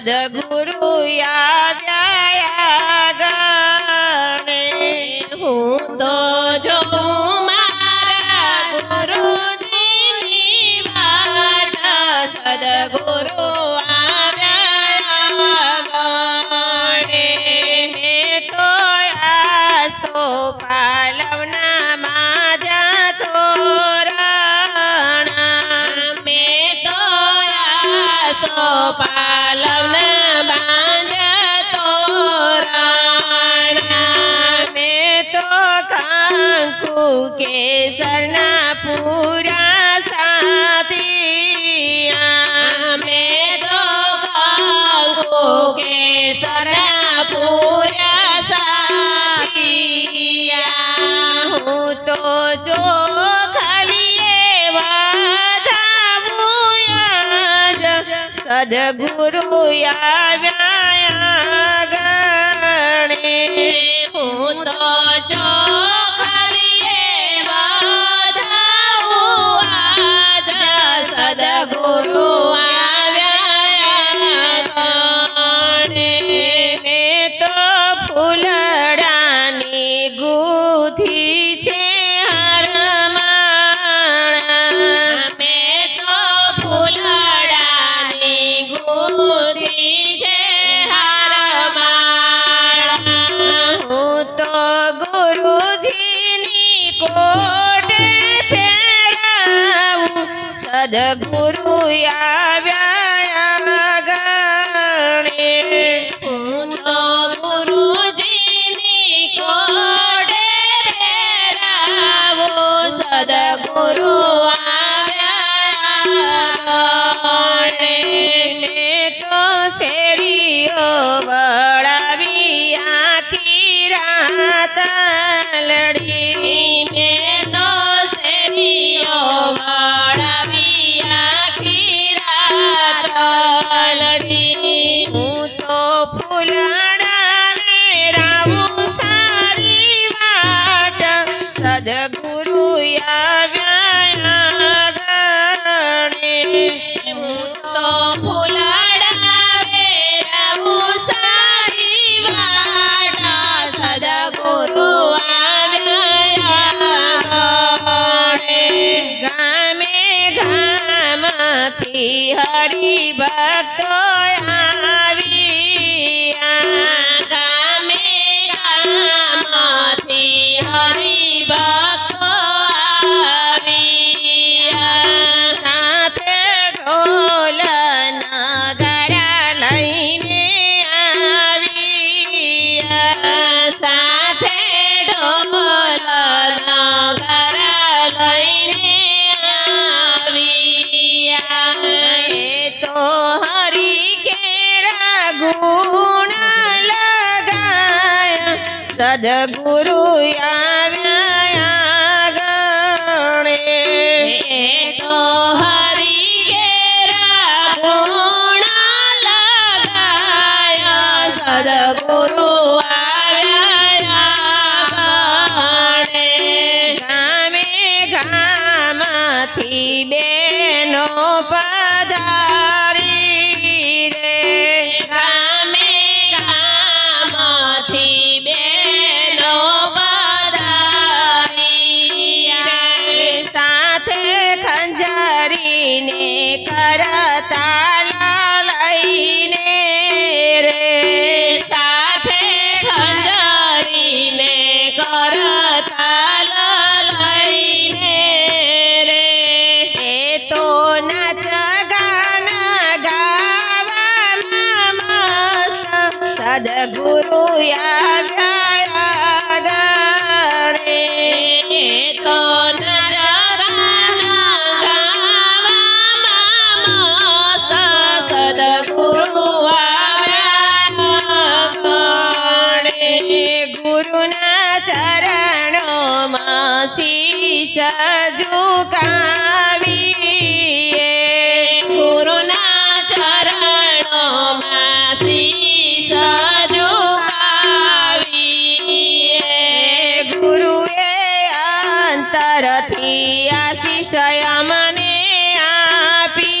સદગુરુ આવ્યા ગણે. હું તો જોઉં મારા ગુરુજીની વાત સદગુરુ શરણા પૂરા સાથી મેં તો કહો કે શરણા પૂરા સાથી હું તો જો સદગુરુ આવ્યા ગણે હું તો ચો गुरु आया तो फूल સદગુરુ આવ્યા ગણે હું તો ગુરુજીની કોડે સદગુરુ સદગુરુ આવ્યા ગણે. તો હા. સદગુરુ આવ્યા ગણે તો સદગુરુ આવ્યા ગુરુના ચરણ માં શીશ ઝુકાવીએ ગુરુના ચરણોમાં શીશ ગુરુએ અંતરથી આશીષ મને આપી.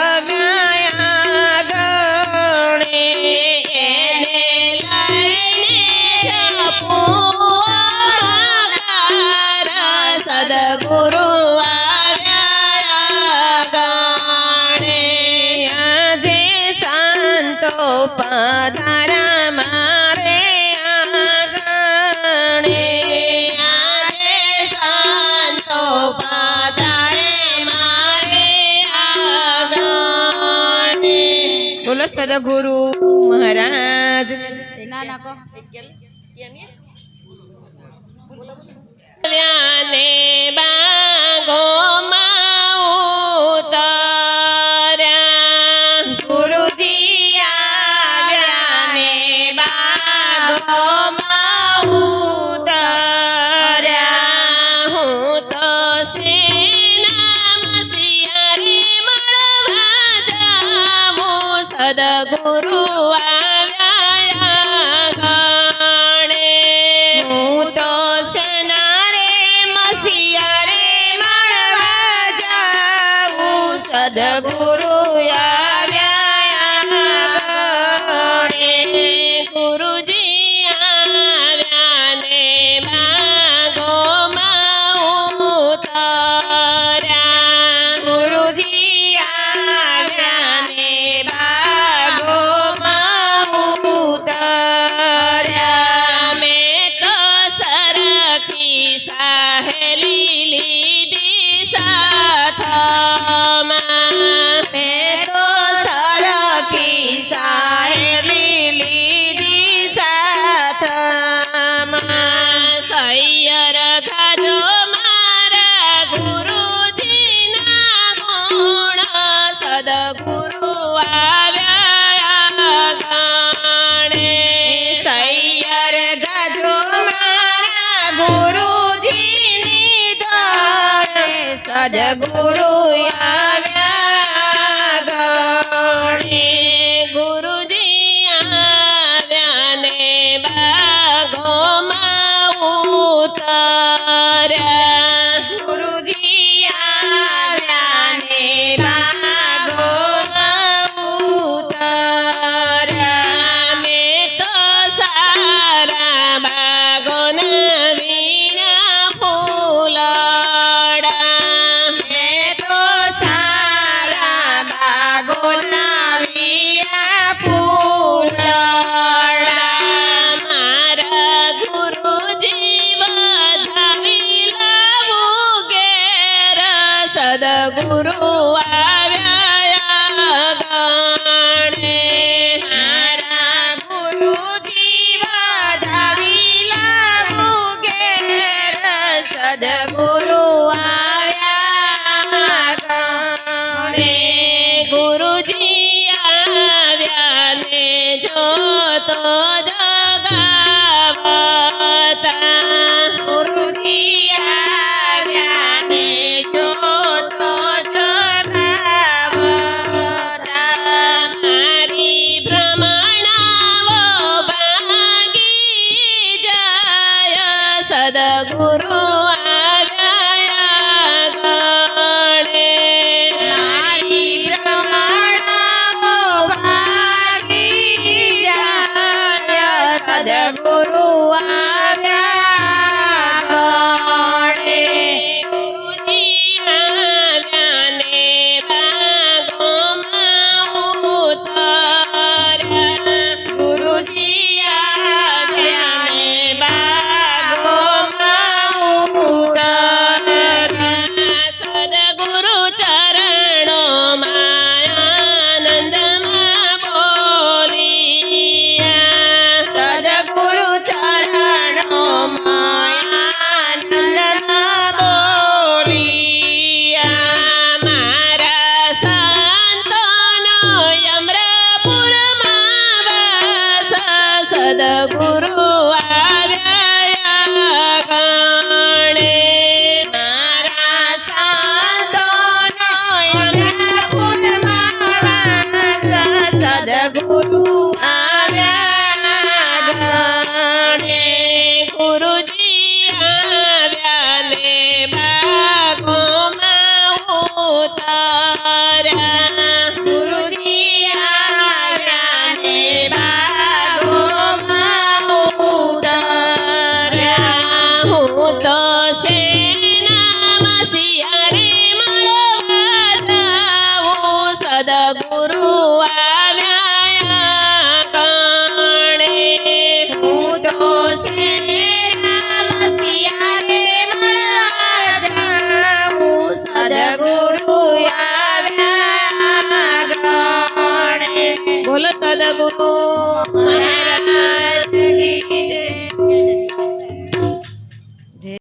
સદગુરુ મહારાજ ના નાખો વ્યાને બા ગુરુ યા સદગુરુ આવ્યા ગણી. સદગુરુ આવ્યા ગણે. મારા ગુરુજી વધાવી લાવું ઘેર. સદગુરુ આવ્યા ગુરુજી Oh. Bravo.